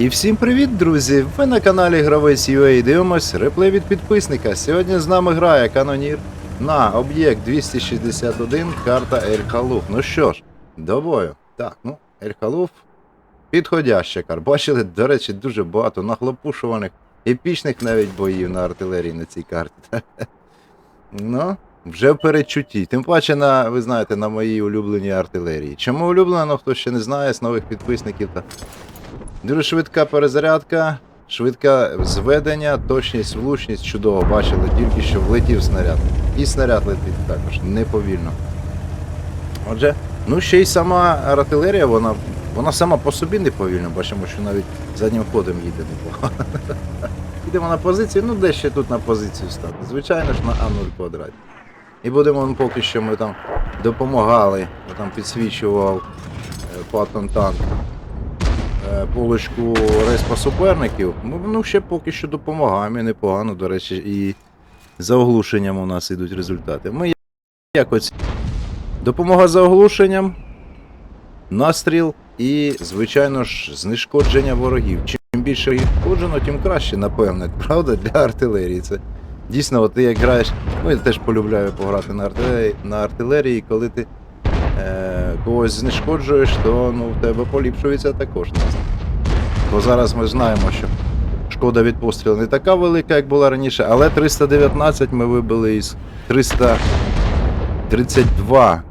І всім привіт, друзі! Ви на каналі Гравець UA дивимось реплей від підписника. Сьогодні з нами грає Канонір на об'єкт 261, карта Ель Халуф. Ну що ж, до бою. Так, ну, Ель підходяща карта. Бачили, до речі, дуже багато нахлопушуваних, епічних навіть боїв на артилерії на цій карті. Ну, вже в передчутті. Тим паче, на, ви знаєте, на моїй улюбленій артилерії. Чому улюблено, хто ще не знає, з нових підписників та Дуже швидка перезарядка, швидке зведення, точність, влучність чудово. Бачили, тільки що влетів снаряд. І снаряд летить також, неповільно. Отже, ну ще й сама артилерія, вона, вона сама по собі неповільна, бачимо, що навіть заднім ходом їде непогано. Йдемо на позицію, ну де ще тут на позицію стати. Звичайно ж на А0 квадраті. І будемо поки що ми там допомагали, я там підсвічував е, Паттон танк полочку респа суперників. Ну, ну, ще поки що допомагаємо і непогано, до речі, і за оглушенням у нас ідуть результати. Ми якось допомога за оглушенням, настріл і, звичайно ж, знешкодження ворогів. Чим більше їх входжено, тим краще, напевне, правда, для артилерії. Це дійсно, от ти як граєш, ну я теж полюбляю пограти на артилерії, на артилерії коли ти е, когось знешкоджуєш, то ну, в тебе поліпшується також настрій. Бо зараз ми знаємо, що шкода від пострілу не така велика, як була раніше, але 319 ми вибили із 332.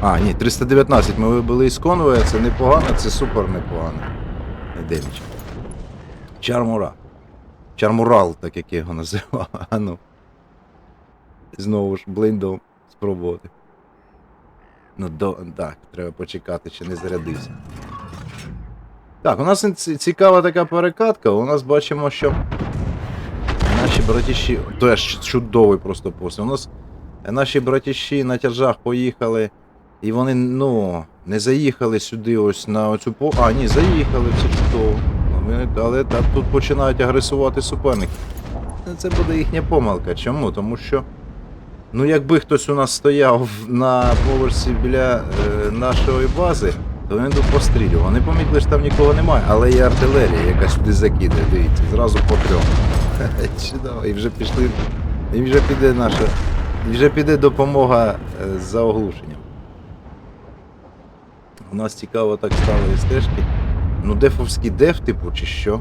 А, ні, 319 ми вибили із конвоя, це непогано, це супер непогано. Деміч. Чармура. Чармурал, так як я його називав. А ну. Знову ж блиндом спробувати. Ну, до, так, треба почекати, чи не зарядився. Так, у нас цікава така перекатка. У нас бачимо, що наші братіші. Теж чудовий просто постріл. У нас наші братіші на тяжах поїхали, і вони, ну, не заїхали сюди ось на оцю по. А, ні, заїхали, все чудово. Але так, тут починають агресувати суперники. Це буде їхня помилка. Чому? Тому що. Ну, якби хтось у нас стояв на поверсі біля е, нашої бази, то він тут пострілював. Вони помітили, що там нікого немає, але є артилерія, яка сюди закидає, дивіться, зразу по трьом. Чудово, і вже пішли. І вже піде наша. І вже піде допомога е, за оглушенням. У нас цікаво так стало і стежки. Ну, дефовський деф, типу, чи що?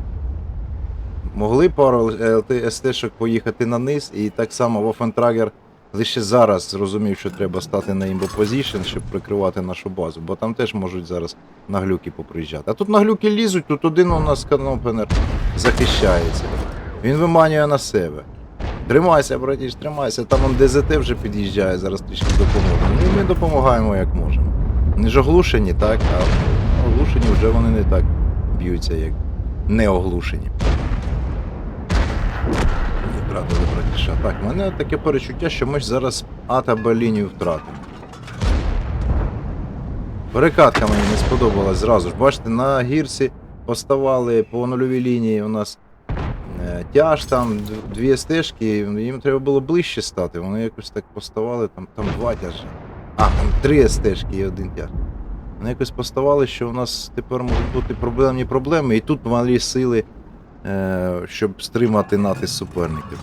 Могли пару ЛТ-СТ-шок поїхати на низ, і так само Вофентрагер лише зараз зрозумів, що треба стати на імбо-позішн, щоб прикривати нашу базу, бо там теж можуть зараз на глюки поприїжджати. А тут на глюки лізуть, тут один у нас канопенер захищається. Він виманює на себе. Тримайся, братіш, тримайся. Там он ДЗТ вже під'їжджає, зараз трішки допоможе. Ну і ми допомагаємо як можемо. Не ж оглушені, так, а оглушені вже вони не так б'ються, як не оглушені. Не втратили братіша. Так, мене таке перечуття, що ми ж зараз А та Б лінію втратимо. Перекатка мені не сподобалась зразу ж. Бачите, на гірсі поставали по нульовій лінії у нас е, тяж, там дві стежки, їм треба було ближче стати. Вони якось так поставали, там, там два тяжі. А, там три стежки і один тяж. Вони якось поставали, що у нас тепер можуть бути проблемні проблеми, і тут малі сили, щоб стримати натиск суперників.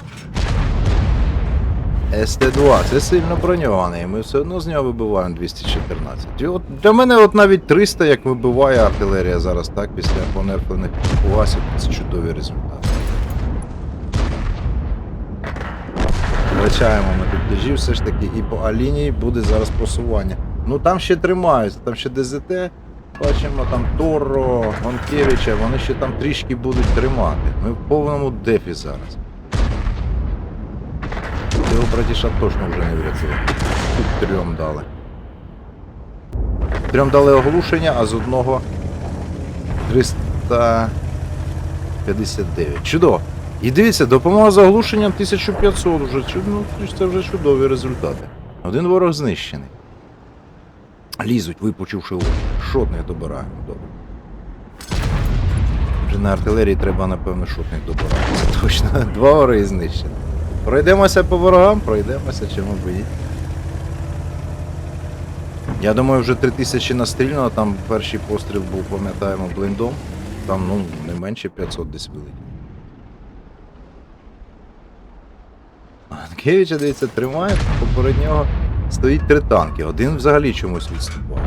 СТ-2, це сильно броньований, ми все одно з нього вибиваємо 214. І от для мене от навіть 300, як вибиває артилерія зараз, так, після понерфлених угасів, це чудові результати. Втрачаємо ми тут тяжі, все ж таки, і по А-лінії буде зараз просування. Ну там ще тримаються, там ще ДЗТ, бачимо там Торо, Гонкевича, вони ще там трішки будуть тримати. Ми в повному дефі зараз. Цього братіша точно вже не врятує. Тут трьом дали. Трьом дали оглушення, а з одного 359. Чудово. І дивіться, допомога з оглушенням 1500 вже. Ну, це вже чудові результати. Один ворог знищений. Лізуть, випучивши очі. Шотних добираємо. Добре. Вже на артилерії треба, напевно, шотних добирати. Це точно. Два вороги знищені. Пройдемося по ворогам, пройдемося, чому б і. Я думаю, вже 3000 настріляно, там перший постріл був, пам'ятаємо, блиндом. там ну, не менше 500 десь вилетів. Анкевича, дивіться, тримає, поперед нього стоїть три танки. Один взагалі чомусь відступав.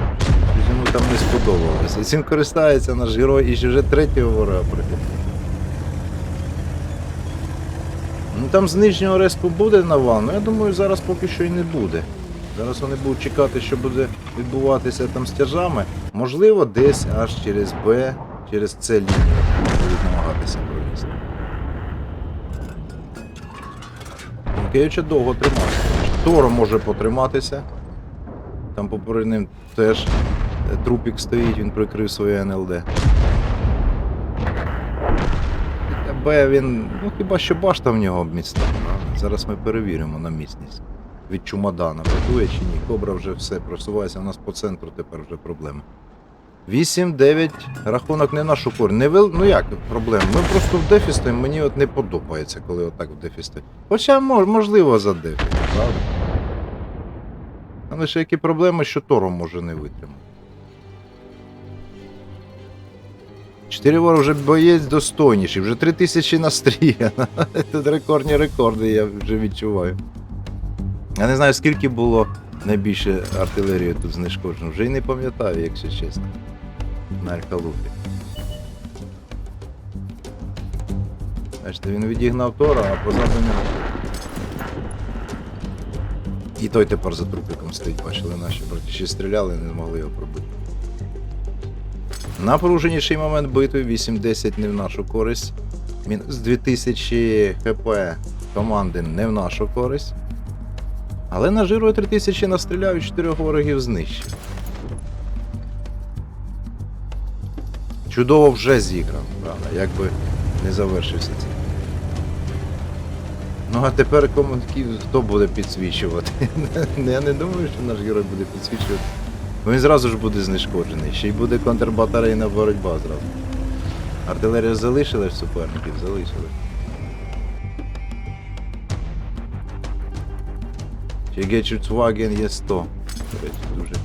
Йому там не сподобалося. І цим користається наш герой і ще вже третього ворога прийде. Ну там з нижнього респу буде навал, ну я думаю, зараз поки що і не буде. Зараз вони будуть чекати, що буде відбуватися там з тяжами. Можливо, десь аж через Б, через С лінію будуть намагатися пролізти. Киюча довго тримався. Торо може потриматися. Там поперед ним теж е, трупік стоїть, він прикрив своє НЛД. Б він, ну хіба що башта в нього міцна. Зараз ми перевіримо на міцність. Від чумадана готує чи ні. Кобра вже все просувається, у нас по центру тепер вже проблеми. 8-9, рахунок не нашу користь. Не вел... Ну як проблема? Ми просто в дефі мені от не подобається, коли отак в дефі. Хоча мож, можливо за дефі, правда? Але ще які проблеми, що Торо може не витримати. Чотири вори вже боєць достойніший, вже 3000 настріяно. Тут рекордні рекорди, я вже відчуваю. Я не знаю, скільки було найбільше артилерії тут знешкоджено. Вже й не пам'ятаю, якщо чесно. На Алькалупі. Бачите, він відігнав Тора, а позаду нього. І той тепер за трупиком стоїть, бачили, наші братіші стріляли, і не змогли його пробити. Напруженіший момент битви 8-10 не в нашу користь. Мінус 2000 хп команди не в нашу користь. Але на жиру 3000 настріляв і 4 ворогів знищив. Чудово вже зіграв, правда, якби не завершився цей. Ну а тепер кому хто буде підсвічувати? Я не думаю, що наш герой буде підсвічувати. Він зразу ж буде знешкоджений, ще й буде контрбатарейна боротьба зразу. Артилерію залишили в суперників, залишили. Ще Гечуцваген є 100. До речі, дуже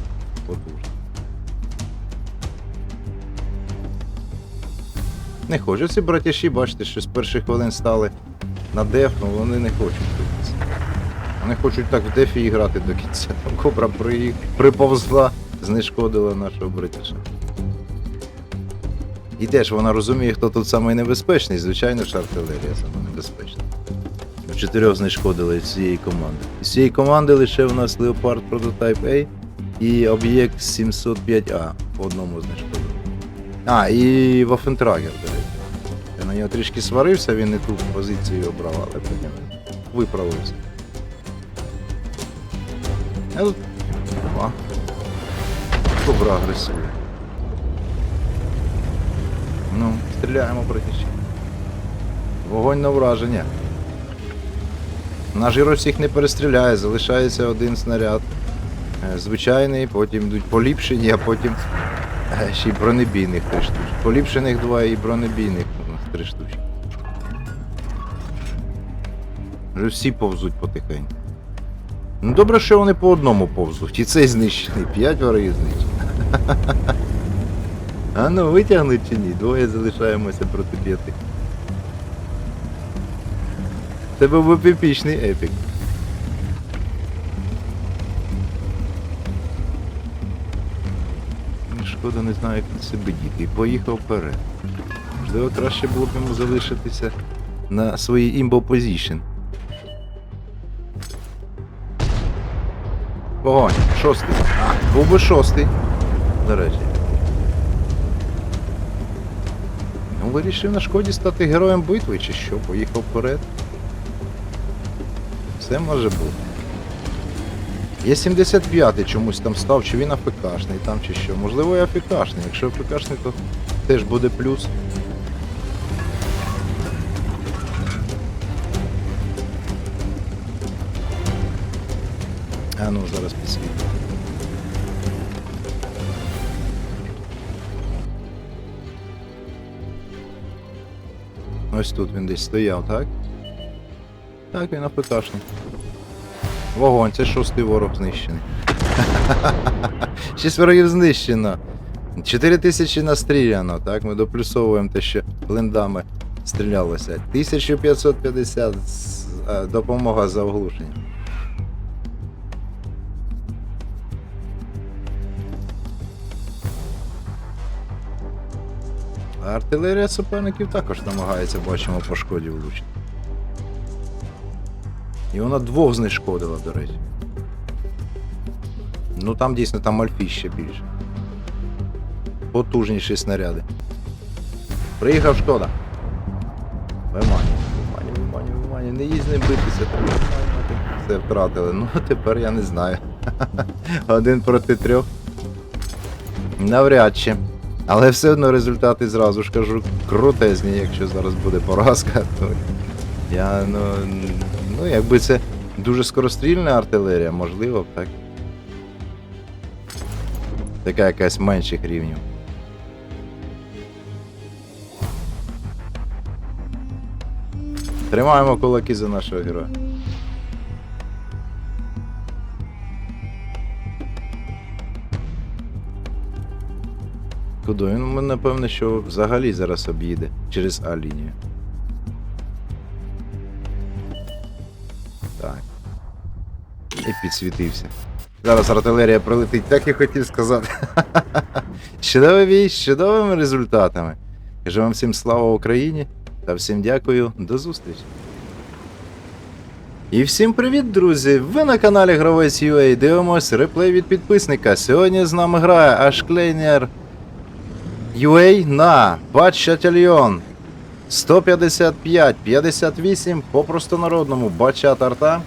Не хочу. Ці братяші, бачите, що з перших хвилин стали на деф, але вони не хочуть битися. Вони хочуть так в дефі грати до кінця. Там кобра при... приповзла, знешкодила нашого братяша. І теж вона розуміє, хто тут самий небезпечний, звичайно ж артилерія саме небезпечна. Чотирьох знешкодили з цієї команди. З цієї команди лише у нас Leopard Prototype A і об'єкт 705A по одному знешкодили. А, і Waffentrager, до речі. На нього трішки сварився, він не ту позицію обрав, але потім виправився. Я тут. О. Кобра агресує. Ну, стріляємо братіші. Вогонь на враження. Наш герой всіх не перестріляє, залишається один снаряд. Е, Звичайний, потім йдуть поліпшені, а потім е, ще й бронебійних три штучки. Поліпшених два і бронебійних три штучки. Вже всі повзуть потихеньку. Ну добре, що вони по одному повзуть. І цей знищений. П'ять ворогів знищений. А ну витягнуть чи ні? Двоє залишаємося проти п'яти. Це був би епічний епік. Шкода, не знаю, як він себе діти. Поїхав вперед. Можливо, краще було б йому залишитися на своїй імбо позішн. Вогонь, шостий. А, був би шостий. До речі. Ну, вирішив на шкоді стати героєм битви, чи що, поїхав вперед. Все може бути. Є 75-й чомусь там став, чи він АФКшний там чи що. Можливо, і АФКшний. Якщо АФКшний, то теж буде плюс. А ну, зараз підсвітлю. Ось тут він десь стояв, так? Так, він АФКшний. Вогонь, це шостий ворог знищений. Шість ворогів знищено. 4 тисячі настріляно, так? Ми доплюсовуємо те, що блиндами стрілялося. 1550 е, допомога за оглушення. Артилерія суперників також намагається, бачимо, по шкоді влучити. І вона двох знешкодила, до речі. Ну там дійсно там альфі ще більше. Потужніші снаряди. Приїхав шкода. Виманю, виманю, виманю, виманю. Не їсть не битися. Все втратили. Ну тепер я не знаю. Один проти трьох. Навряд чи. Але все одно результати зразу ж кажу крутезні, якщо зараз буде поразка, то я ну, ну якби це дуже скорострільна артилерія, можливо, б так. Така якась менших рівнів. Тримаємо кулаки за нашого героя. Куди? Він напевне, що взагалі зараз об'їде через А-лінію. Так. І підсвітився. Зараз артилерія прилетить, так і хотів сказати. Чудовий бій з чудовими результатами. Кажу вам всім слава Україні та всім дякую, до зустрічі. І всім привіт, друзі! Ви на каналі Гравець UA дивимось реплей від підписника. Сьогодні з нами грає Ашклейнер UA на Бачатальйон 155-58 по простонародному Бачат Арта.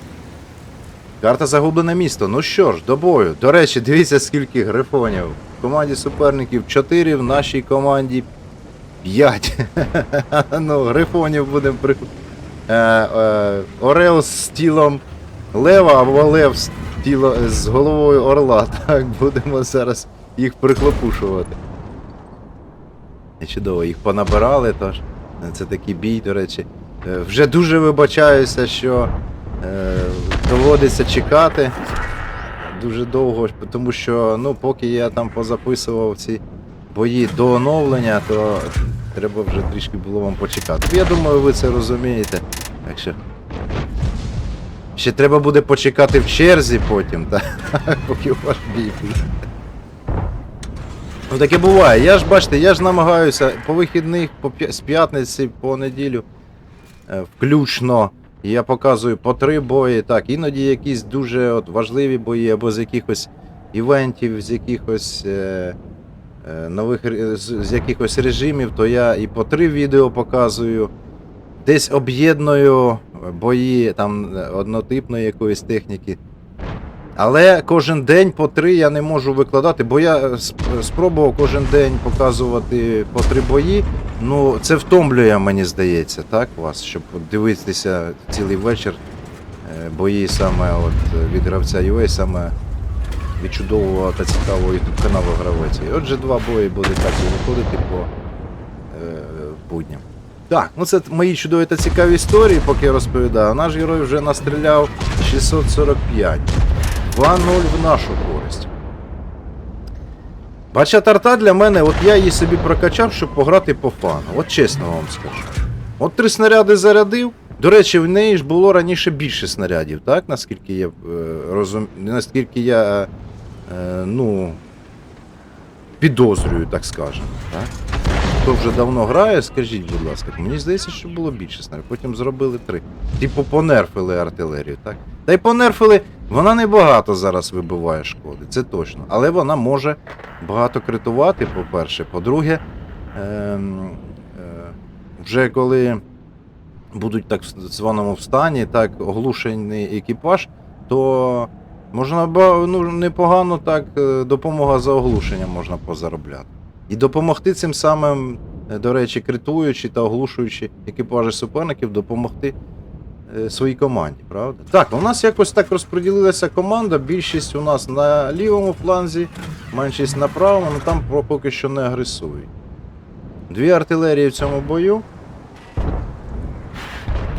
Карта загублене місто. Ну що ж, до бою. До речі, дивіться, скільки грифонів. В команді суперників 4, в нашій команді 5. ну, грифонів будемо при. Е, е, Орел з тілом лева або лев з, тіло, з головою орла. Так, будемо зараз їх прихлопушувати. І Чудово, їх понабирали, тож це такий бій, до речі. Е, Вже дуже вибачаюся, що е, доводиться чекати дуже довго, тому що ну, поки я там позаписував ці бої до оновлення, то треба вже трішки було вам почекати. Я думаю, ви це розумієте. Так що. Ще треба буде почекати в черзі потім, так? поки ваш бій буде. Ну таке буває. Я ж бачите, я ж намагаюся по вихідних, по з п'ятниці по неділю е, включно. Я показую по три бої. Так, іноді якісь дуже от важливі бої, або з якихось івентів, з якихось е, е, нових з, з якихось режимів, то я і по три відео показую. Десь об'єдную бої там е, однотипної якоїсь техніки. Але кожен день по три я не можу викладати, бо я е, спробував кожен день показувати по три бої. Ну, це втомлює, мені здається, так, вас, щоб дивитися цілий вечір е, бої саме от е, від гравця UA, саме від чудового та цікавого YouTube каналу гравець. Отже, два бої буде так і виходити по е, будням. Так, ну це мої чудові та цікаві історії, поки я розповідаю. Наш герой вже настріляв 645. 2-0 в нашу користь. Бача тарта для мене, от я її собі прокачав, щоб пограти по фану. От чесно вам скажу. От три снаряди зарядив. До речі, в неї ж було раніше більше снарядів, так? Наскільки я е, розум... наскільки я е, ну, підозрюю, так скажемо. Так? Хто вже давно грає, скажіть, будь ласка, мені здається, що було більше снарядів. Потім зробили три. Типу понерфили артилерію, так? Та й понерфили, вона не багато зараз вибиває шкоди, це точно. Але вона може багато критувати, по-перше. По-друге, ем, е, вже коли будуть так в званому встані, так оглушений екіпаж, то можна ну, непогано так е, допомога за оглушенням можна позаробляти. І допомогти цим самим, е, до речі, критуючи та оглушуючи екіпажі суперників, допомогти е, своїй команді, правда? Так, у нас якось так розподілилася команда. Більшість у нас на лівому фланзі, меншість на правому, але там поки що не агресують. Дві артилерії в цьому бою.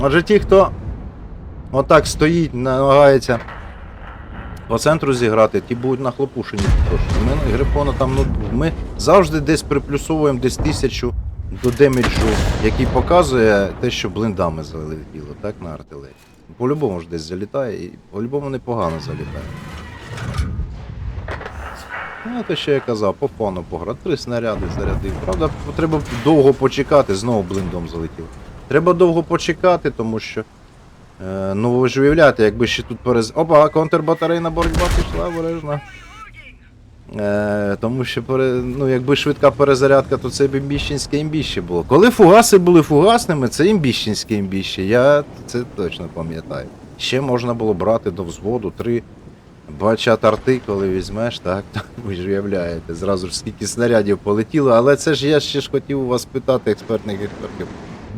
Отже, ті, хто отак стоїть, намагається по центру зіграти, ті будуть нахлопушені. Ми грифона там, ну ми завжди десь приплюсовуємо десь тисячу до деміджу, який показує те, що блиндами залетіло, так, на артилерії. По-любому ж десь залітає і по-любому непогано залітає. Ну, те, що я казав, по фону пограв. Три снаряди зарядив. Правда, треба довго почекати, знову блиндом залетів. Треба довго почекати, тому що. Е, ну ви ж уявляєте, якби ще тут перез. Опа, контрбатарейна боротьба пішла обережно. Е, тому що пере... ну, якби швидка перезарядка, то це б імбіщенське імбіще було. Коли фугаси були фугасними, це імбіщенське імбіще. Я це точно пам'ятаю. Ще можна було брати до взводу три бачат арти, коли візьмеш, так, так ви ж уявляєте, зразу ж скільки снарядів полетіло, але це ж я ще ж хотів у вас питати експертних експертів.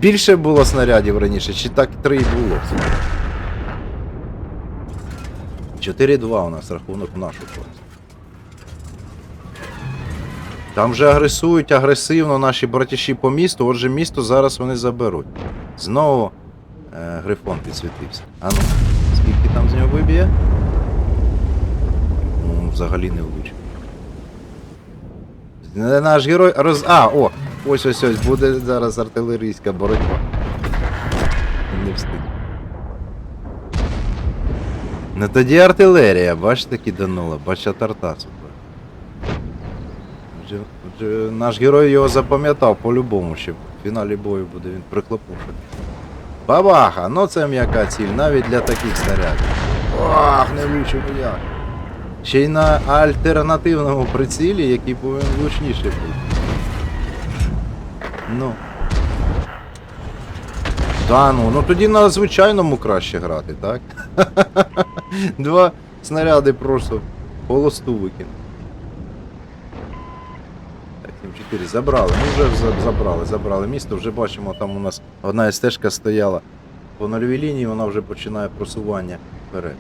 Більше було снарядів раніше, чи так три було? 4-2 у нас рахунок в нашу користь. Там же агресують агресивно наші братіші по місту, отже місто зараз вони заберуть. Знову е, грифон підсвітився. А ну, скільки там з нього виб'є? Ну, взагалі не влучив. Е, Наш герой роз. А, о! Ось ось ось буде зараз артилерійська боротьба. Не встиг. Ну тоді артилерія, бачите, киданула, бача тарта супер. Отже, отже, наш герой його запам'ятав по-любому, що в фіналі бою буде він приклопушений. Бабаха, ну це м'яка ціль, навіть для таких снарядів. Ох, не влучив як. Ще й на альтернативному прицілі, який повинен влучніше бути. Ну. Да, ну, ну тоді на звичайному краще грати, так? Два снаряди просто в холосту викинув. 7-4 забрали. Ну вже забрали, забрали місто. Вже бачимо, там у нас одна стежка стояла по нульовій лінії, вона вже починає просування вперед.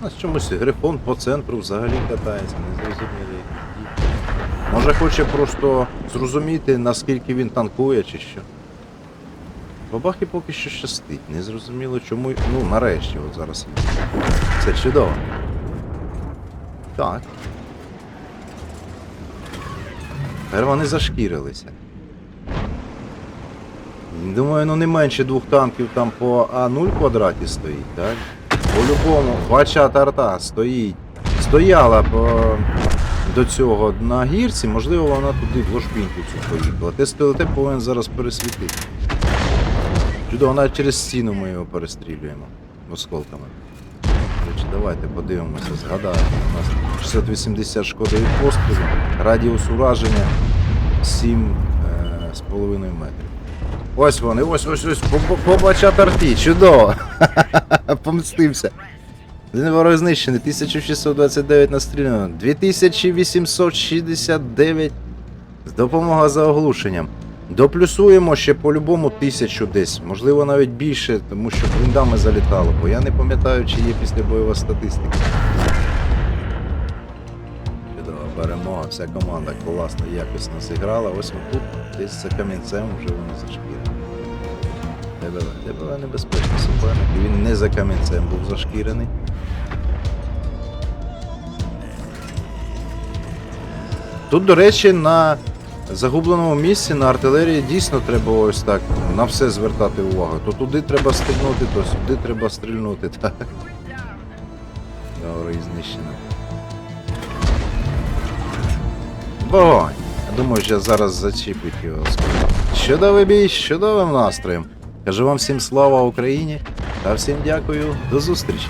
У нас чомусь грифон по центру взагалі катається, незрозумілий. Може хоче просто зрозуміти, наскільки він танкує чи що. Бабахи поки що щастить. Не зрозуміло чому. Ну, нарешті, от зараз. Це чудово. Так. Тепер вони зашкірилися. Думаю, ну не менше двох танків там по А0 квадраті стоїть, так? По-любому, бача тарта стоїть. Стояла по... до цього на гірці, можливо, вона туди в ложбінку цю поїхала. Те стелете повинен зараз пересвітити. Чудово, навіть через стіну ми його перестрілюємо осколками. До давайте подивимося, згадаємо. У нас 680 шкоди від пострілу, радіус ураження 7 е, метрів. Ось вони, ось ось ось, побача торті, чудово. Помстився. Один ворог знищений, 1629 настріляно, 2869 з допомога за оглушенням. Доплюсуємо ще по-любому тисячу десь, можливо навіть більше, тому що бліндами залітало, бо я не пам'ятаю, чи є післябойова статистика. Чудова перемога, вся команда класно, якісно зіграла. Ось тут, десь за камінцем вже вони зашкірили. ДБВ. ДБВ небезпечний суперник. Він не за камінцем був зашкірений. Тут, до речі, на загубленому місці на артилерії дійсно треба ось так на все звертати увагу. То туди треба стрільнути, то сюди треба стрільнути. Так. Добре, і знищено. Вогонь! Я думаю, що зараз зачіпить його. Чудовий бій, з чудовим настроєм. Кажу вам всім слава Україні та всім дякую. До зустрічі!